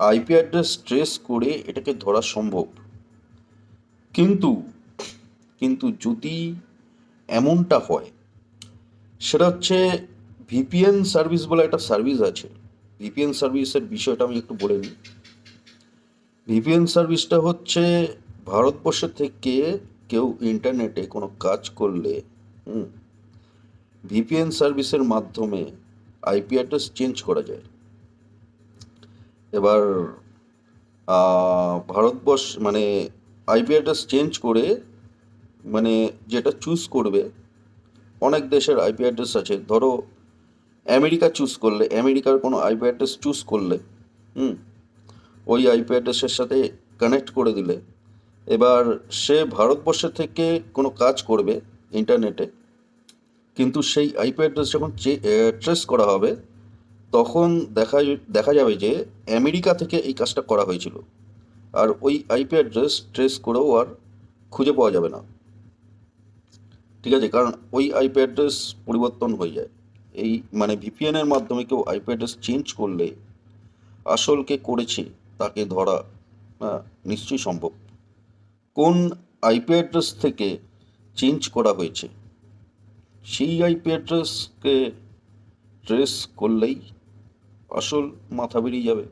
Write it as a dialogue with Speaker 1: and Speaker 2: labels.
Speaker 1: IP address trace করে এটাকে ধরা সম্ভব। কিন্তু কিন্তু যদি এমনটা হয়, সেটা হচ্ছে ভিপিএন সার্ভিস বলে একটা সার্ভিস আছে। ভিপিএন সার্ভিসের বিষয়টা আমি একটু বলে নিই ভিপিএন সার্ভিসটা হচ্ছে ভারতবর্ষ থেকে কেউ ইন্টারনেটে কোনো কাজ করলে, হুম, ভিপিএন সার্ভিসের মাধ্যমে আইপি অ্যাড্রেস চেঞ্জ করা যায়। এবার ভারতবর্ষ মানে আইপি অ্যাড্রেস চেঞ্জ করে মানে যেটা চুজ করবে, অনেক দেশের আইপি অ্যাড্রেস আছে। ধরো, আমেরিকা চুজ করলে, আমেরিকার কোনো আইপি অ্যাড্রেস চুজ করলে, হুম, ওই আইপি অ্যাড্রেসের সাথে কানেক্ট করে দিলে, এবার সে ভারতবর্ষের থেকে কোনো কাজ করবে ইন্টারনেটে কিন্তু সেই আইপি অ্যাড্রেস যখন ট্রেস করা হবে তখন দেখা দেখা যাবে যে আমেরিকা থেকে এই কাজটা করা হয়েছিল। আর ওই আইপি অ্যাড্রেস ট্রেস করেও আর খুঁজে পাওয়া যাবে না। ঠিক আছে, কারণ ওই আইপি অ্যাড্রেস পরিবর্তন হয়ে যায়। এই মানে ভিপিএনের মাধ্যমে কেউ আইপি অ্যাড্রেস চেঞ্জ করলে আসল কে করেছে তাকে ধরা নিশ্চয়ই সম্ভব। কোন আইপি অ্যাড্রেস থেকে চেঞ্জ করা হয়েছে? সেই আইপি অ্যাড্রেসকে ট্রেস করলেই আসল মাথা বেরিয়ে যাবে।